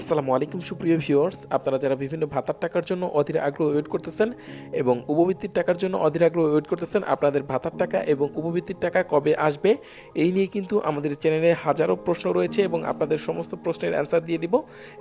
আসসালামু আলাইকুম, সুপ্রিয় ভিউয়ার্স। আপনারা যারা বিভিন্ন ভাতার টাকার জন্য অধীর আগ্রহ ওয়েট করতেছেন এবং উপবৃত্তির টাকার জন্য অধীর আগ্রহ ওয়েট করতেছেন, আপনাদের ভাতার টাকা এবং উপবৃত্তির টাকা কবে আসবে, এই নিয়ে কিন্তু আমাদের চ্যানেলে হাজারো প্রশ্ন রয়েছে এবং আপনাদের সমস্ত প্রশ্নের অ্যান্সার দিয়ে দিব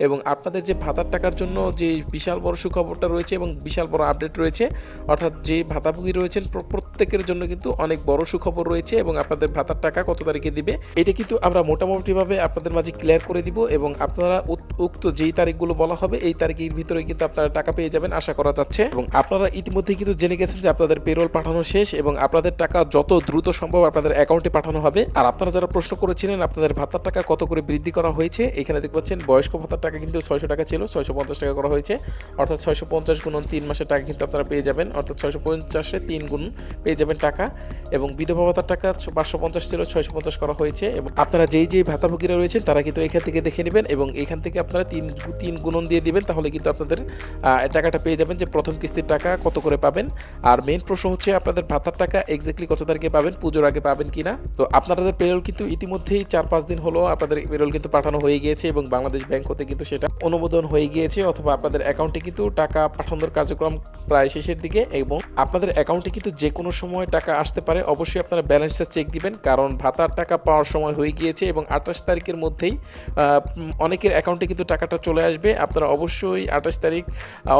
এবং আপনাদের যে ভাতার টাকার জন্য যে বিশাল বড় সুখবরটা রয়েছে এবং বিশাল বড় আপডেট রয়েছে, অর্থাৎ যে ভাতাভোগী রয়েছেন, প্র- প্রত্যেকের জন্য কিন্তু অনেক বড় সুখবর রয়েছে এবং আপনাদের ভাতার টাকা কত তারিখে দিবে, এটা কিন্তু আমরা মোটামুটিভাবে আপনাদের মাঝে ক্লিয়ার করে দিব এবং আপনারা উক্ত যেই তারিখগুলো বলা হবে, এই তারিখের ভিতরে কিন্তু আপনারা টাকা পেয়ে যাবেন আশা করা যাচ্ছে। এবং আপনারা ইতিমধ্যে কিন্তু জেনে গেছেন যে আপনাদের পেরোল পাঠানো শেষ এবং আপনাদের টাকা যত দ্রুত সম্ভব আপনাদের অ্যাকাউন্টে পাঠানো হবে। আর আপনারা যারা প্রশ্ন করেছিলেন, আপনাদের ভাতার টাকা কত করে বৃদ্ধি করা হয়েছে, এখানে দেখতে পাচ্ছেন বয়স্ক ভাতার টাকা কিন্তু ছয়শো টাকা ছিল, ছয়শো পঞ্চাশ টাকা করা হয়েছে। অর্থাৎ ছয়শো পঞ্চাশ গুণন তিন মাসের টাকা কিন্তু আপনারা পেয়ে যাবেন, অর্থাৎ ছয়শো পঞ্চাশে তিন গুণ পেয়ে যাবেন টাকা। এবং বিধবা ভাতার টাকা পাঁচশো পঞ্চাশ ছিল, ছয়শো পঞ্চাশ করা হয়েছে এবং আপনারা যেই যেই ভাতাভোগীরা রয়েছেন, তারা কিন্তু এখান থেকে দেখে নেবেন এবং এখান থেকে আপনারা তিন তিন গুণন দিয়ে দিবেন, তাহলে কিন্তু আপনাদের টাকাটা পেয়ে যাবেন যে প্রথম কিস্তির টাকা কত করে পাবেন। আর মেইন প্রশ্ন হচ্ছে আপনাদের ভাতার টাকা এক্স্যাক্টলি কত তারিখে পাবেন, পুজোর আগে পাবেন কিনা। তো আপনাদের পেরোল কিন্তু ইতিমধ্যেই চার পাঁচ দিন হলো আপনাদের পেরোল কিন্তু পাঠানো হয়ে গিয়েছে এবং বাংলাদেশ ব্যাংক হতে কিন্তু সেটা অনুমোদন হয়ে গিয়েছে অথবা আপনাদের অ্যাকাউন্টে কিন্তু টাকা পাঠানোর কার্যক্রম প্রায় শেষের দিকে এবং আপনাদের অ্যাকাউন্টে কিন্তু যে কোনো সময় টাকা আসতে পারে অবশ্যই আপনারা ব্যালেন্সটা চেক দিবেন, কারণ ভাতার টাকা পাওয়ার সময় হয়ে গিয়েছে এবং আঠাশ তারিখের মধ্যেই অনেকের অ্যাকাউন্টে কিন্তু টাকাটা চলে আসবে। আপনারা অবশ্যই আঠাশ তারিখ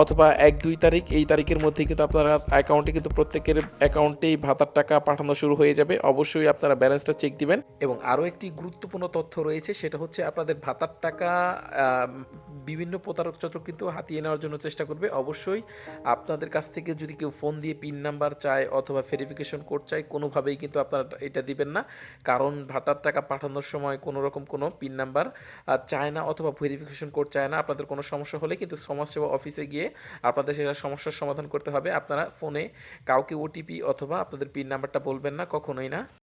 অথবা এক, দুই তারিখ, এই তারিখের মধ্যেই কিন্তু আপনারা অ্যাকাউন্টে কিন্তু প্রত্যেকের অ্যাকাউন্টেই ভাতার টাকা পাঠানো শুরু হয়ে যাবে। অবশ্যই আপনারা ব্যালেন্সটা চেক দিবেন। এবং আরও একটি গুরুত্বপূর্ণ তথ্য রয়েছে, সেটা হচ্ছে আপনাদের ভাতার টাকা বিভিন্ন প্রতারক চত্র কিন্তু হাতিয়ে নেওয়ার জন্য চেষ্টা করবে। অবশ্যই আপনাদের কাছ থেকে যদি কেউ ফোন দিয়ে পিন নাম্বার চায় অথবা ভেরিফিকেশন কোড চায় কোনোভাবেই কিন্তু আপনারা এটা দিবেন না। কারণ ভাটার টাকা পাঠানোর সময় কোনো রকম কোনো পিন নাম্বার চায় না অথবা ভেরিফিকেশন কোড চায় না। আপনাদের কোনো সমস্যা হলে কিন্তু সমাজসেবা অফিসে গিয়ে আপনাদের সেটা সমস্যার সমাধান করতে হবে। আপনারা ফোনে কাউকে ওটিপি অথবা আপনাদের পিন নাম্বারটা বলবেন না, কখনোই না।